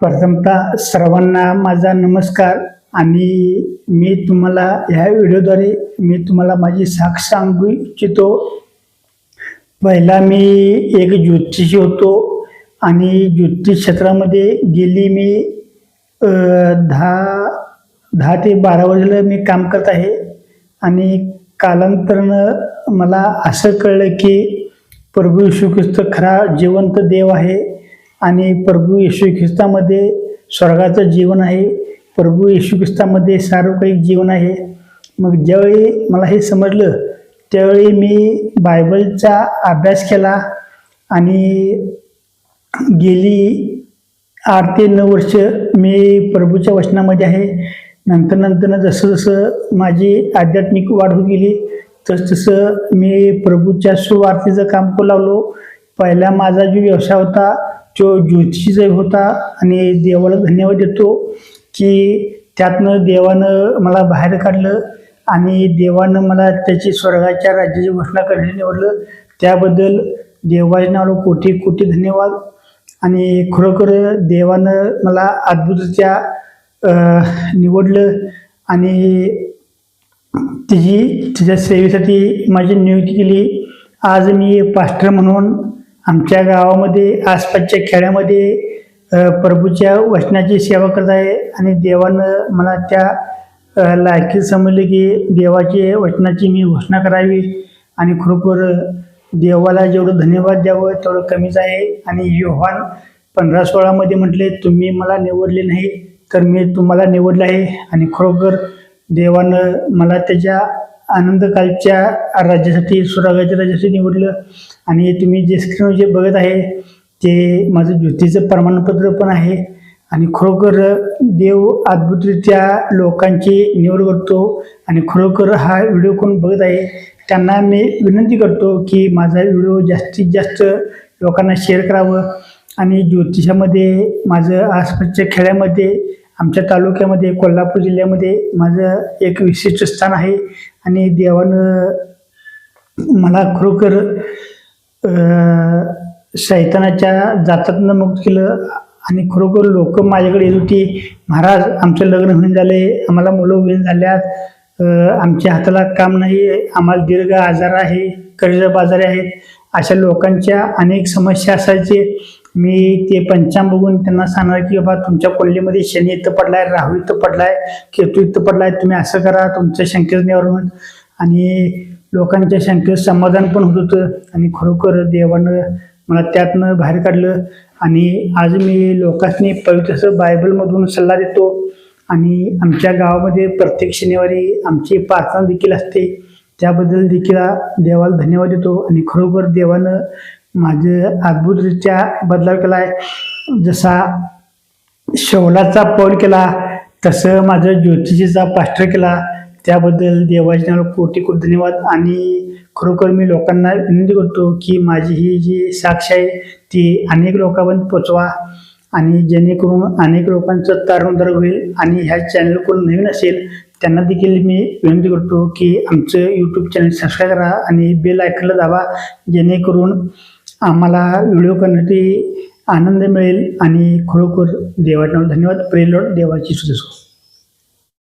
प्रथमतः सर्वांना माझा नमस्कार आणि मी तुम्हाला ह्या व्हिडिओद्वारे मी तुम्हाला माझी साक्ष सांगू इच्छितो. पहिला मी एक ज्योतिषी होतो आणि ज्योतिष क्षेत्रामध्ये गेली मी दहा दहा ते बारा वर्षाला मी काम करत आहे. आणि कालांतरानं मला असं कळलं की प्रभू येशू ख्रिस्त खरा जिवंत देव आहे. आणि प्रभू येशू ख्रिस्तामध्ये स्वर्गाचं जीवन आहे. प्रभू येशू ख्रिस्तामध्ये सार्वकालिक जीवन आहे. मग ज्यावेळी मला हे समजलं त्यावेळी मी बायबलचा अभ्यास केला आणि गेली आठ ते नऊ वर्ष मी प्रभूच्या वचनामध्ये आहे. नंतर नंतर जसं जसं माझी आध्यात्मिक वाढ होत गेली तसतसं मी प्रभूच्या सुवार्थेचं काम करू लागलो. पहिला माझा जो व्यवसाय होता तो ज्योतिषीचा होता आणि देवाला धन्यवाद देतो की त्यातनं देवानं मला बाहेर काढलं आणि देवानं मला त्याची स्वर्गाच्या राज्याची घोषणा करण्यास निवडलं. त्याबद्दल देवाच्या नावाला कोटी कोटी धन्यवाद. आणि खरोखर देवानं मला अद्भुतरित्या निवडलं आणि तिची तिच्या सेवेसाठी माझी नियुक्ती केली. आज मी पास्टर म्हणून आमच्या गावामध्ये आसपासच्या खेड्यामध्ये प्रभूच्या वचनाची सेवा करत आहे आणि देवानं मला त्या लायकी समजले की देवाची वचनाची मी घोषणा करावी आणि खरोखर देवाला जेवढं धन्यवाद द्यावं तेवढं कमीच आहे. आणि योहान पंधरा सोळामध्ये म्हटले तुम्ही मला निवडले नाही तर मी तुम्हाला निवडलं आहे. आणि खरोखर देवानं मला त्याच्या आनंदकालच्या राज्यासाठी सुरागाच्या राज्यासाठी निवडलं. आणि तुम्ही जे स्क्रीनवर जे बघत आहे ते माझं ज्योतीचं प्रमाणपत्र पण आहे. आणि खरोखर देव अद्भुतरित्या लोकांची निवड करतो आणि खरोखर हा व्हिडिओ कोण बघत आहे त्यांना मी विनंती करतो की माझा व्हिडिओ जास्तीत जास्त लोकांना शेअर करावं. आणि ज्योतिषामध्ये माझं आसपासच्या खेड्यामध्ये आमच्या तालुक्यामध्ये कोल्हापूर जिल्ह्यामध्ये माझं एक विशिष्ट स्थान आहे आणि देवानं मला खरोखर शैतानाच्या जातातनं मुक्त केलं आणि खरोखर लोक माझ्याकडे येत होती. महाराज आमचं लग्न होऊन झाले आम्हाला मुलं होऊन झाल्यात. आमच्या हाताला काम नाही आम्हाला दीर्घ आजार आहे कर्ज बाजारे आहेत. अशा लोकांच्या अनेक समस्या असायचे. मी ते पंचांग बघून त्यांना सांगणार की बाबा तुमच्या कोल्लीमध्ये शनी इथं पडलाय राहू इथं पडलाय केतू इथं पडलाय तुम्ही असं करा तुमच्या शंकेचं निवारण आणि लोकांच्या शंकेत समाधान पण होत होतं. आणि खरोखर देवानं मला त्यातनं बाहेर काढलं. आणि आज मी लोकांनी पवित्र बायबलमधून सल्ला देतो. आणि आमच्या गावामध्ये प्रत्येक शनिवारी आमची प्रार्थना देखील असते. त्याबद्दल देखील देवाला धन्यवाद देतो. आणि खरोखर देवानं माझं अद्भुतरित्या बदलाव केला आहे. जसा शौलाचा पौल केला तसं माझं ज्योतिषीचा पास्टर केला. त्याबद्दल देवाच्या नावाला कोटी कोटी धन्यवाद. आणि खरोखर मी लोकांना विनंती करतो की माझी ही जी साक्ष आहे ती अनेक लोकांपर्यंत पोचवा. आणि जेणेकरून अनेक लोकांचं तारणोद्धार होईल आणि ह्या चॅनल कोण नवीन असेल त्यांना देखील मी विनंती करतो की आमचं यूट्यूब चॅनल सबस्क्राईब करा आणि बेल आयकनला दाबा. जेणेकरून आम्हाला व्हिडिओ करण्यासाठी आनंद मिळेल आणि खरोखर देवाच्या धन्यवाद. प्रेलोड देवाची सुद्धा